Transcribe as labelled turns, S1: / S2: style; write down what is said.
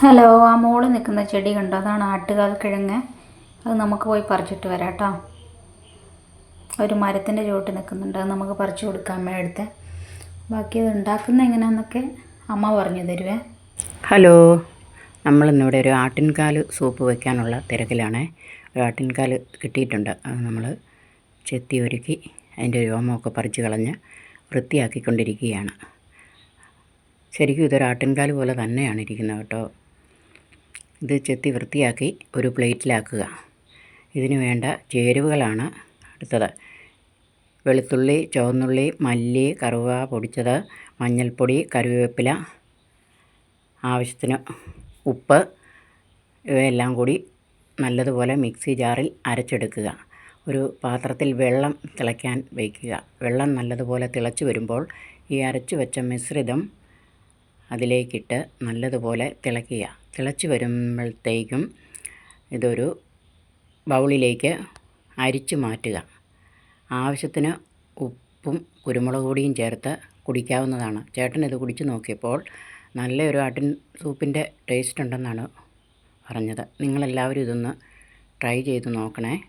S1: Hello ആ മോൾ നിൽക്കുന്ന ചെടി കണ്ടോ? അതാണ് ആട്ടുകാൽ കിഴങ്ങ്. അത് നമുക്ക് പോയി പറിച്ചിട്ട് വരാം കേട്ടോ. ഒരു മരത്തിന്റെ ചുവട്ട് നിൽക്കുന്നുണ്ട്. അത് നമുക്ക് പറിച്ചു കൊടുക്കാം അമ്മയുടെ അടുത്ത്. ബാക്കി അത് ഉണ്ടാക്കുന്ന എങ്ങനെയാണെന്നൊക്കെ അമ്മ പറഞ്ഞു തരുവേ.
S2: ഹലോ നമ്മളിന്നിവിടെ ഒരു ആട്ടിൻകാൽ സൂപ്പ് വയ്ക്കാനുള്ള തിരക്കിലാണ്. ഒരു ആട്ടിൻകാൽ കിട്ടിയിട്ടുണ്ട്. അത് നമ്മൾ ചെത്തി ഒരുക്കി അതിന്റെ രോമമൊക്കെ പറിച്ചു കളഞ്ഞ് വൃത്തിയാക്കിക്കൊണ്ടിരിക്കുകയാണ്. ശരിക്കും ഇതൊരു ആട്ടിൻകാൽ പോലെ തന്നെയാണ് ഇരിക്കുന്നത് കേട്ടോ. ഇത് ചെത്തി വൃത്തിയാക്കി ഒരു പ്ലേറ്റിലാക്കുക. ഇതിന് വേണ്ട ചേരുവകളാണ് അടുത്തത്. വെളുത്തുള്ളി ചുവന്നുള്ളി മല്ലി കറുവ പൊടിച്ചത് മഞ്ഞൾപ്പൊടി കറിവേപ്പില ആവശ്യത്തിന് ഉപ്പ് ഇവയെല്ലാം കൂടി നല്ലതുപോലെ മിക്സി ജാറിൽ അരച്ചെടുക്കുക. ഒരു പാത്രത്തിൽ വെള്ളം തിളയ്ക്കാൻ വയ്ക്കുക. വെള്ളം നല്ലതുപോലെ തിളച്ച് വരുമ്പോൾ ഈ അരച്ചു വെച്ച മിശ്രിതം അതിലേക്കിട്ട് നല്ലതുപോലെ തിളയ്ക്കുക. തിളച്ച് വരുമ്പോഴത്തേക്കും ഇതൊരു ബൗളിലേക്ക് അരിച്ചു മാറ്റുക. ആവശ്യത്തിന് ഉപ്പും കുരുമുളക് പൊടിയും ചേർത്ത് കുടിക്കാവുന്നതാണ്. ചേട്ടൻ ഇത് കുടിച്ച് നോക്കിയപ്പോൾ നല്ലൊരു ആട്ടിൻ സൂപ്പിന്റെ ടേസ്റ്റ് ഉണ്ടെന്നാണ് പറഞ്ഞത്. നിങ്ങളെല്ലാവരും ഇതൊന്ന് ട്രൈ ചെയ്ത് നോക്കണേ.